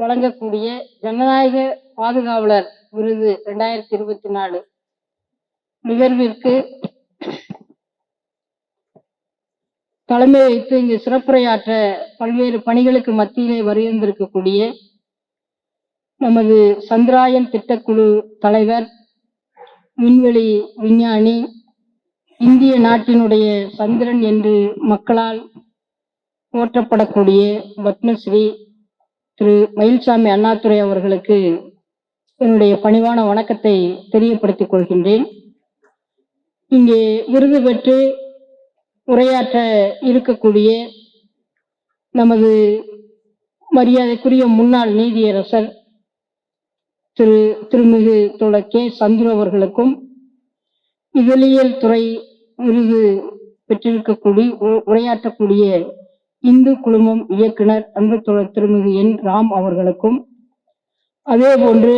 வழங்கக்கூடிய ஜனநாயக பாதுகாவலர் விருது ரெண்டாயிரத்தி இருபத்தி நாலு. நிகழ்விற்கு தலைமை வைத்து இங்கு சிறப்புரையாற்ற பல்வேறு பணிகளுக்கு மத்தியிலே வருகின்றிருக்கக்கூடிய நமது சந்திராயன் திட்டக்குழு தலைவர் விண்வெளி விஞ்ஞானி இந்திய நாட்டினுடைய சந்திரன் என்று மக்களால் போற்றப்படக்கூடிய பத்மஸ்ரீ திரு மயில்சாமி அண்ணாதுரை அவர்களுக்கு என்னுடைய பணிவான வணக்கத்தை தெரியப்படுத்திக் கொள்கின்றேன். இங்கே விருது பெற்று உரையாற்ற இருக்கக்கூடிய நமது மரியாதைக்குரிய முன்னாள் நீதியரசர் திரு திருமிகு தோழர் கே. சந்துரு அவர்களுக்கும் இதழியல் துறை விருது பெற்றிருக்கக்கூடிய உ- உரையாற்றக்கூடிய இந்து குழுமம் இயக்குனர் அன்பு தோழர் திருமிகு என் ராம் அவர்களுக்கும் அதே போன்று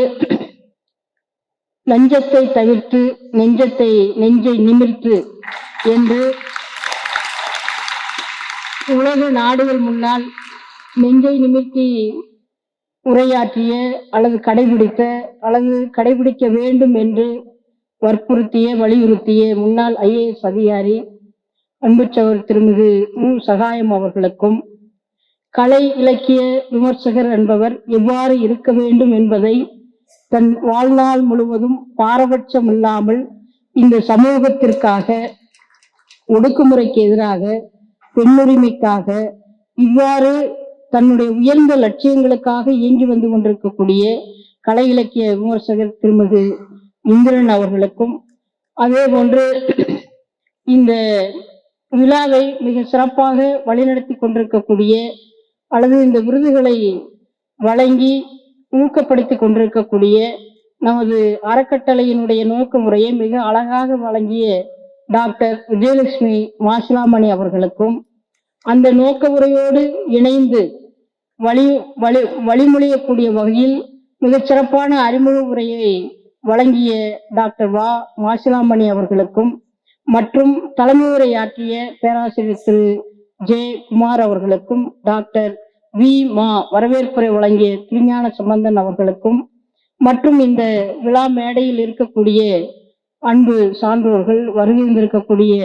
லஞ்சத்தை தவிர்த்து நெஞ்சத்தை நெஞ்சை நிமிர்த்து என்று உலக நாடுகள் முன்னால் நெஞ்சை நிமிர்த்தி உரையாற்றிய அல்லது கடைபிடித்த அல்லது கடைபிடிக்க வேண்டும் என்று வற்புறுத்திய வலியுறுத்திய முன்னாள் ஐஏஎஸ் அதிகாரி அன்புச்சவர் திருமிகு மு. சகாயம் அவர்களுக்கும் கலை இலக்கிய விமர்சகர் என்பவர் எவ்வாறு இருக்க வேண்டும் என்பதை தன் வாழ்நாள் முழுவதும் பாரபட்சம் இல்லாமல் இந்த சமூகத்திற்காக ஒடுக்குமுறைக்கு எதிராக பெண்ணுரிமைக்காக இவ்வாறு தன்னுடைய உயர்ந்த லட்சியங்களுக்காக இயங்கி வந்து கொண்டிருக்கக்கூடிய கலை இலக்கிய விமர்சகர் திருமது இந்திரன் அவர்களுக்கும் அதே போன்று இந்த விழாவை மிக சிறப்பாக வழிநடத்தி கொண்டிருக்கக்கூடிய அல்லது இந்த விருதுகளை வழங்கி ஊக்கப்படுத்தி கொண்டிருக்கக்கூடிய நமது அறக்கட்டளையினுடைய நோக்க முறையை மிக அழகாக வழங்கிய டாக்டர் விஜயலட்சுமி மாசிலாமணி அவர்களுக்கும் அந்த நோக்க முறையோடு இணைந்து வழி வழி வழிமொழியக்கூடிய வகையில் மிகச் சிறப்பான அறிமுக உரையை வழங்கிய டாக்டர் வா மாசிலாமணி அவர்களுக்கும் மற்றும் தலைமை உரையாற்றிய பேராசிரியர் திரு. ஜே. குமார் அவர்களுக்கும் டாக்டர் வி. மா. வரவேற்புரை வழங்கிய திருஞான சம்பந்தன் அவர்களுக்கும் மற்றும் இந்த விழா மேடையில் இருக்கக்கூடிய அன்பு சான்றோர்கள் வருகின்றிருக்கக்கூடிய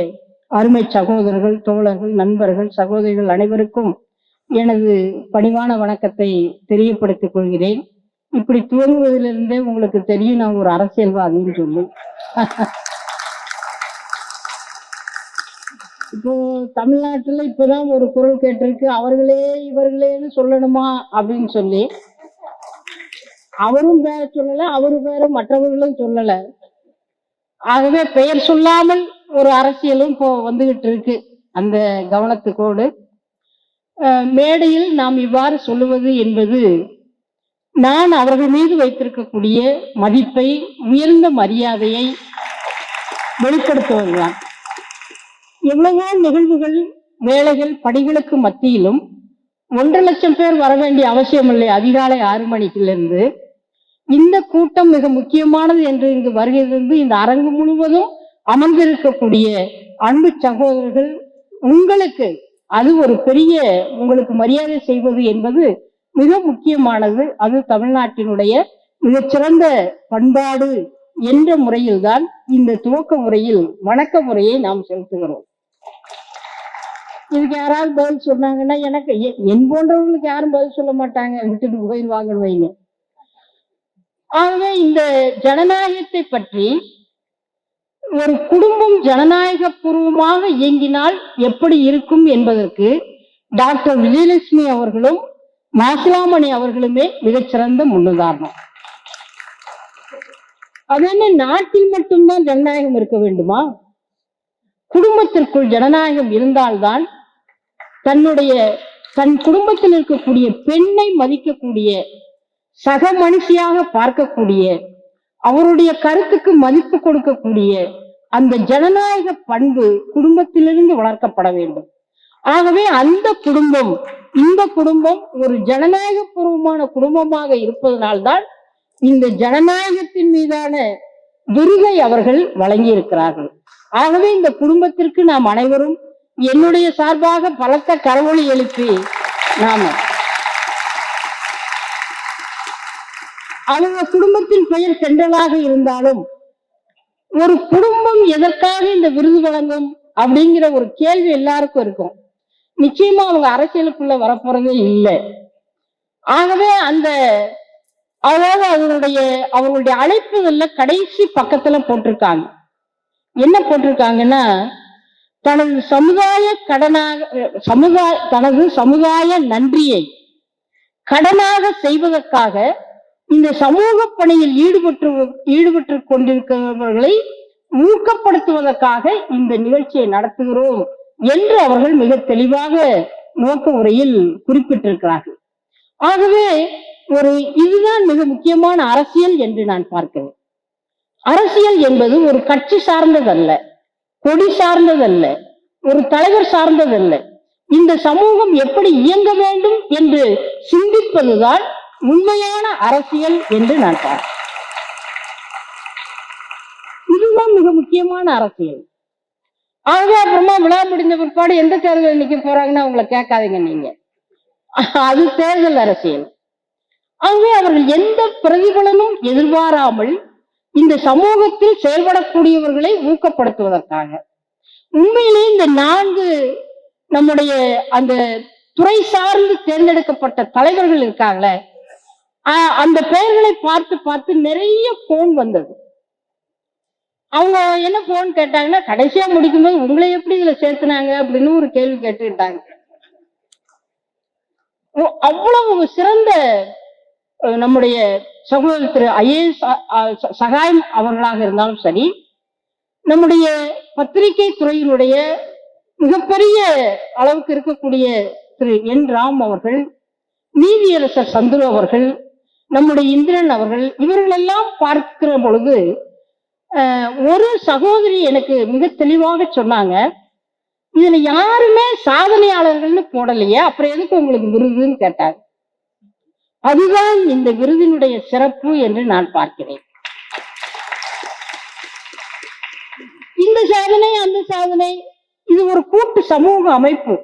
அருமை சகோதரர்கள் தோழர்கள் நண்பர்கள் சகோதரிகள் அனைவருக்கும் எனது பணிவான வணக்கத்தை தெரியப்படுத்திக் கொள்கிறேன். இப்படி துவங்குவதிலிருந்தே உங்களுக்கு தெரியும் நான் ஒரு அரசியல்வாதின்னு சொல்லி இப்போ தமிழ்நாட்டுல இப்பதான் ஒரு குரல் கேட்டிருக்கு. அவர்களே இவர்களேன்னு சொல்லணுமா அப்படின்னு சொல்லி. அவரும் பேர சொல்லல அவரு பேர மற்றவர்களும் சொல்லல. ஆகவே பெயர் சொல்லாமல் ஒரு அரசியலும் இப்போ வந்துகிட்டு இருக்கு. அந்த கவனத்துக்கோடு. மேடையில் நாம் இவ்வாறு சொல்லுவது என்பது நான் அவர்கள் மீது வைத்திருக்கக்கூடிய மதிப்பை உயர்ந்த மரியாதையை வெளிப்படுத்துவதுதான். எவ்வளவோ நிகழ்வுகள் வேலைகள் படிகளுக்கு மத்தியிலும் ஒன்றரை லட்சம் பேர் வர வேண்டிய அவசியம் இல்லை. அதிகாலை ஆறு மணிக்கிலிருந்து இந்த கூட்டம் மிக முக்கியமானது என்று இங்கு வருகிறது இந்த அரங்கு முழுவதும் அமர்ந்திருக்கக்கூடிய அன்பு சகோதரர்கள் உங்களுக்கு அது ஒரு பெரிய உங்களுக்கு மரியாதை செய்வது என்பது மிக முக்கியமானது. அது தமிழ்நாட்டினுடைய மிகச்சிறந்த பண்பாடு என்ற முறையில்தான் இந்த துவக்க முறையில் வணக்க முறையை நாம் செலுத்துகிறோம். இதுக்கு யாராவது பதில் சொன்னாங்கன்னா எனக்கு என் போன்றவங்களுக்கு யாரும் பதில் சொல்ல மாட்டாங்க விட்டுட்டு போயிடுவாங்கன்னு வைங்க ஆகவே இந்த ஜனநாயகத்தை பற்றி ஒரு குடும்பம் ஜனநாயக பூர்வமாக இயங்கினால் எப்படி இருக்கும் என்பதற்கு டாக்டர் விஜயலட்சுமி அவர்களும் மாசிலாமணி அவர்களுமே மிகச்சிறந்த முன்னுதாரணம். அது நாட்டில் மட்டும்தான் ஜனநாயகம் இருக்க வேண்டுமா? குடும்பத்திற்குள் ஜனநாயகம் இருந்தால்தான் தன்னுடைய தன் குடும்பத்தில் இருக்கக்கூடிய பெண்ணை மதிக்கக்கூடிய சக மனுஷியாக பார்க்கக்கூடிய அவருடைய கருத்துக்கு மதிப்பு கொடுக்கக்கூடிய அந்த ஜனநாயக பண்பு குடும்பத்திலிருந்து வளர்க்கப்பட வேண்டும். ஆகவே அந்த குடும்பம் இந்த குடும்பம் ஒரு ஜனநாயக பூர்வமான குடும்பமாக இருப்பதனால்தான் இந்த ஜனநாயகத்தின் மீதான விருதை அவர்கள் வழங்கி இருக்கிறார்கள் ஆகவே இந்த குடும்பத்திற்கு நாம் அனைவரும் என்னுடைய சார்பாக பலத்த கரவொலி எழுப்பி நாம அவங்க குடும்பத்தின் பெயர் சென்றலாக இருந்தாலும் ஒரு குடும்பம் எதற்காக இந்த விருது வழங்கும் அப்படிங்கிற ஒரு கேள்வி எல்லாருக்கும் இருக்கும். நிச்சயமா அவங்க அரசியலுக்குள்ள வரப்போறதே இல்லை. ஆகவே அந்த அதாவது அவங்களுடைய அவங்களுடைய அழைப்புகள்ல கடைசி பக்கத்துல போட்டிருக்காங்க. என்ன போட்டிருக்காங்கன்னா தனது சமுதாய கடனாக சமுதாய தனது சமுதாய நன்றியை கடனாக செய்வதற்காக இந்த சமூக பணியில் ஈடுபட்டு ஈடுபட்டு கொண்டிருக்கிறவர்களை ஊக்கப்படுத்துவதற்காக இந்த நிகழ்ச்சியை நடத்துகிறோம் என்று அவர்கள் மிக தெளிவாக நோக்க உரையில் குறிப்பிட்டிருக்கிறார்கள். ஆகவே ஒரு இதுதான் மிக முக்கியமான அரசியல் என்று நான் பார்க்கிறேன். அரசியல் என்பது ஒரு கட்சி சார்ந்ததல்ல கொடி சார்ந்ததல்ல ஒரு தலைவர் சார்ந்ததல்ல. இந்த சமூகம் எப்படி இயங்க வேண்டும் என்று சிந்திப்பதுதான் உண்மையான அரசியல் என்று நான் பார்க்கிறேன். இதுதான் மிக முக்கியமான அரசியல். ஆகவே அப்புறமா விழா முடிந்த பிற்பாடு எந்த தேர்தல் நிக்க போறாங்கன்னு அவங்களை கேட்காதீங்க நீங்க. அது தேர்தல் அரசியல். ஆகவே அவர்கள் எந்த பிரதிபலனும் எதிர்பாராமல் இந்த சமூகத்தில் செயல்படக்கூடியவர்களை ஊக்கப்படுத்துவதற்காக. உண்மையிலே இந்த நான்கு நம்முடைய அந்த துறை சார்ந்து தேர்ந்தெடுக்கப்பட்ட தலைவர்கள் இருக்காங்களே ஆஹ் அந்த பெயர்களை பார்த்து பார்த்து நிறைய போன் வந்தது. அவங்க என்ன போன் கேட்டாங்கன்னா கடைசியா முடிக்கும்போது உங்களை எப்படி இதுல சேர்த்துனாங்க அப்படின்னு ஒரு கேள்வி கேட்டுக்கிட்டாங்க. அவ்வளவு சிறந்த நம்முடைய சகோதரர் திரு ஐஏஎஸ் சகாயம் அவர்களாக இருந்தாலும் சரி நம்முடைய பத்திரிகை துறையினுடைய மிகப்பெரிய அளவுக்கு இருக்கக்கூடிய திரு என் ராம் அவர்கள் நீதியரசர் சந்துரு அவர்கள் நம்முடைய இந்திரன் அவர்கள் இவர்களெல்லாம் பார்க்கிற பொழுது ஒரு சகோதரி எனக்கு மிக தெளிவாக சொன்னாங்க இதுல யாருமே சாதனையாளர்கள்னு போடலையே அப்புறம் எதுக்கு உங்களுக்கு விருதுன்னு கேட்டாங்க. அதுதான் இந்த விருதினுடைய சிறப்பு என்று நான் பார்க்கிறேன். இந்த சாதனை அந்த சாதனை இது ஒரு கூட்டு சமூக அமைப்பு.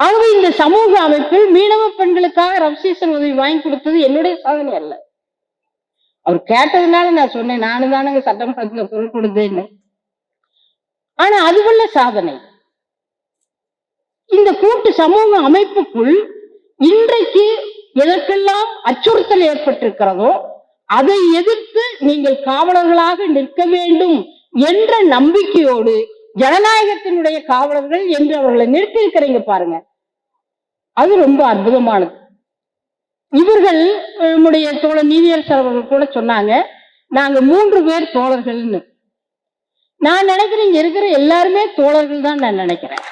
ஆகவே இந்த சமூக அமைப்பில் மீனவ பெண்களுக்காக ரவிசீசன் உதவி வாங்கி கொடுத்தது என்னுடைய சாதனை அல்ல. அவர் கேட்டதுனால நான் சொன்னேன் நானு சட்டம் சட்டமன்றத்துல பொருள் கொடுத்தேன்னு. ஆனா அதுவல்ல சாதனை. இந்த கூட்டு சமூக அமைப்புக்குள் இன்றைக்கு எதற்கெல்லாம் அச்சுறுத்தல் ஏற்பட்டிருக்கிறதோ அதை எதிர்த்து நீங்கள் காவலர்களாக நிற்க வேண்டும் என்ற நம்பிக்கையோடு ஜனநாயகத்தினுடைய காவலர்கள் என்று அவர்களை நிறுத்தியிருக்கிறீங்க பாருங்க. அது ரொம்ப அற்புதமானது. இவர்கள் நம்முடைய தோழர் நீதியரசர் அவர்கள் கூட சொன்னாங்க நாங்க மூன்று பேர் தோழர்கள்னு. நான் நினைக்கிறேன் இங்க இருக்கிற எல்லாருமே தோழர்கள் தான் நான் நினைக்கிறேன்.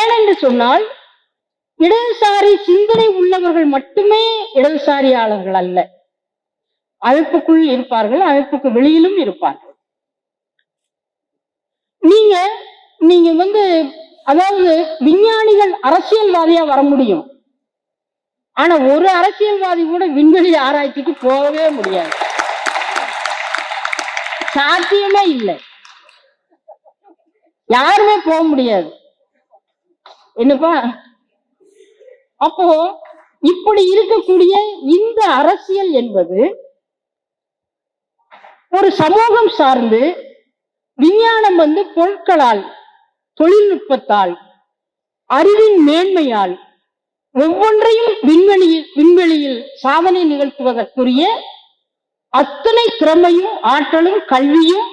ஏனென்று சொன்னால் இடதுசாரி சிந்தனை உள்ளவர்கள் மட்டுமே இடதுசாரியாளர்கள் அல்ல. அமைப்புக்குள் இருப்பார்கள் அமைப்புக்கு வெளியிலும் இருப்பார்கள். நீங்க நீங்க வந்து அதாவது விஞ்ஞானிகள் அரசியல்வாதியா வர முடியும். ஆனா ஒரு அரசியல்வாதி கூட விண்வெளி ஆராய்ச்சிக்கு போகவே முடியாது. சாத்தியமே இல்லை. யாருமே போக முடியாது. என்னப்பா? அப்போ இப்படி இருக்கக்கூடிய இந்த அரசியல் என்பது ஒரு சமூகம் சார்ந்து விஞ்ஞானம் வந்து பொருட்களால் தொழில்நுட்பத்தால் அறிவின் மேன்மையால் ஒவ்வொன்றையும் விண்வெளியில் விண்வெளியில் சாதனை நிகழ்த்துவதற்குரிய அத்தனை திறமையும் ஆற்றலும் கல்வியும்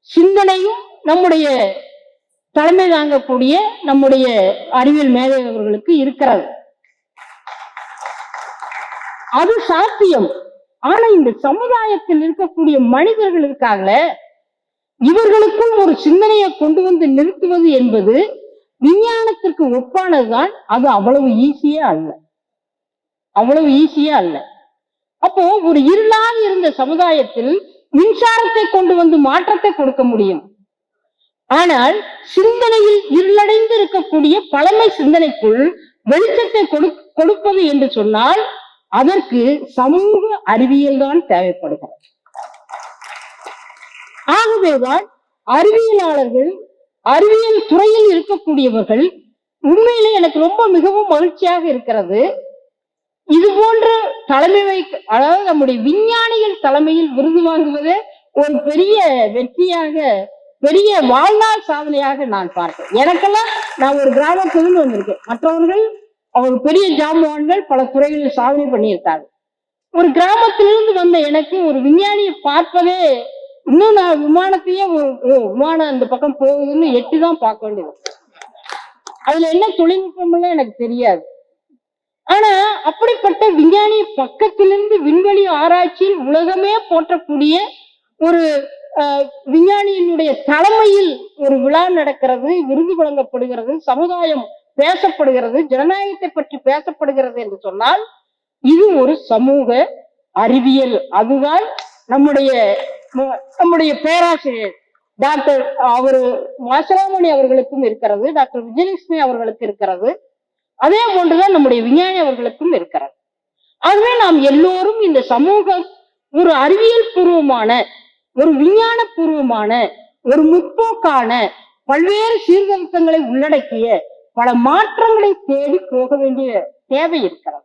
சிந்தனையும் நம்முடைய தலைமை தாங்கக்கூடிய நம்முடைய அறிவியல் மேதையவர்களுக்கு இருக்கிறது. அது சாத்தியம். ஆனா இந்த சமுதாயத்தில் இருக்கக்கூடிய மனிதர்கள் இருக்காங்களே இவர்களுக்குள் ஒரு சிந்தனையை கொண்டு வந்து நிறுத்துவது என்பது விஞ்ஞானத்திற்கு ஒப்பானதுதான். அது அவ்வளவு ஈஸியே அல்ல. அவ்வளவு ஈஸியே அல்ல. அப்போ ஒரு இருளாக இருந்த சமுதாயத்தில் மின்சாரத்தை கொண்டு வந்து மாற்றத்தை கொடுக்க முடியும். ஆனால் சிந்தனையில் இருளடைந்து இருக்கக்கூடிய பழமை சிந்தனைக்குள் வெளிச்சத்தை கொடு- கொடுப்பது என்று சொன்னால் அதற்கு சமூக அறிவியல் தான் தேவைப்படுகிறது. ஆகவேதான் அறிவியலாளர்கள் அறிவியல் துறையில் இருக்கக்கூடியவர்கள் உண்மையிலே எனக்கு ரொம்ப மிகவும் மகிழ்ச்சியாக இருக்கிறது. இது போன்ற தலைமை வைக்க அதாவது நம்முடைய விஞ்ஞானிகள் தலைமையில் விருது வாங்குவது ஒரு பெரிய வெற்றியாக பெரிய வாழ்நாள் சாதனையாக நான் பார்ப்பேன் எனக்கெல்லாம் நான் ஒரு கிராமத்திலிருந்து வந்திருக்கேன். மற்றவர்கள் அவங்க பெரிய ஜாம்பவான்கள் பல துறைகளில் சாதனை பண்ணியிருக்காங்க ஒரு கிராமத்திலிருந்து வந்த எனக்கு ஒரு விஞ்ஞானியை பார்ப்பதே இன்னும் நான் விமானத்தையே விமானம் அந்த பக்கம் போகுதுன்னு எட்டி தான் பார்க்க வேண்டியது. அதுல என்ன தொழில்நுட்பம் எனக்கு தெரியாது. ஆனா அப்படிப்பட்ட விஞ்ஞானி பக்கத்திலிருந்து விண்வெளி ஆராய்ச்சியில் உலகமே போற்றக்கூடிய ஒரு விஞ்ஞானியினுடைய தலைமையில் ஒரு விழா நடக்கிறது விருது வழங்கப்படுகிறது சமுதாயம் பேசப்படுகிறது ஜனநாயகத்தை பற்றி பேசப்படுகிறது என்று சொன்னால் இது ஒரு சமூக அறிவியல். அதுதான் நம்முடைய நம்முடைய பேராசிரியர் டாக்டர் அவரு மாசராமணி அவர்களுக்கும் இருக்கிறது டாக்டர் விஜயலட்சுமி அவர்களுக்கு இருக்கிறது. அதே போன்றுதான் நம்முடைய விஞ்ஞானி அவர்களுக்கும் இருக்கிறார் ஆகவே நாம் எல்லோரும் இந்த சமூகம் ஒரு அறிவியல் பூர்வமான ஒரு விஞ்ஞான பூர்வமான ஒரு முற்போக்கான பல்வேறு சீர்திருத்தங்களை உள்ளடக்கிய பல மாற்றங்களை தேடி போக வேண்டிய தேவை இருக்கிறது.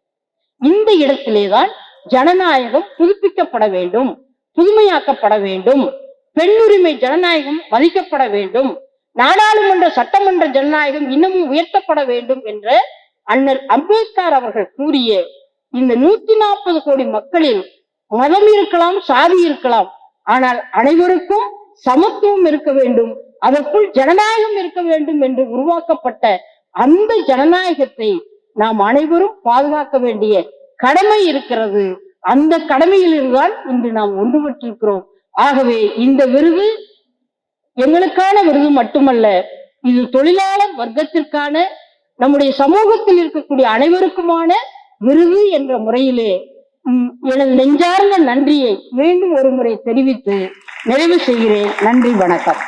இந்த இடத்திலேதான் ஜனநாயகம் புதுப்பிக்கப்பட வேண்டும் புதுமையாக்கப்பட வேண்டும் பெண்ணுரிமை ஜனநாயகம் மதிக்கப்பட வேண்டும் நாடாளுமன்ற சட்டமன்ற ஜனநாயகம் இன்னமும் உயர்த்தப்பட வேண்டும் என்ற அண்ணல் அம்பேத்கர் அவர்கள் கூறிய இந்த நூத்தி நாற்பது கோடி மக்களில் மதம் இருக்கலாம் சாதி இருக்கலாம் ஆனால் அனைவருக்கும் சமத்துவம் இருக்க வேண்டும் அதற்குள் ஜனநாயகம் இருக்க வேண்டும் என்று உருவாக்கப்பட்ட அந்த ஜனநாயகத்தை நாம் அனைவரும் பாதுகாக்க வேண்டிய கடமை இருக்கிறது. அந்த கடமையில் இருந்தால் இன்று நாம் ஒன்றுபட்டிருக்கிறோம். ஆகவே இந்த விருது எங்களுக்கான விருது மட்டுமல்ல இது தொழிலாளர் வர்க்கத்திற்கான நம்முடைய சமூகத்தில் இருக்கக்கூடிய அனைவருக்குமான விருது என்ற முறையிலே எனது நெஞ்சார்ந்த நன்றியை மீண்டும் ஒரு முறை தெரிவித்து நிறைவு செய்கிறேன். நன்றி வணக்கம்.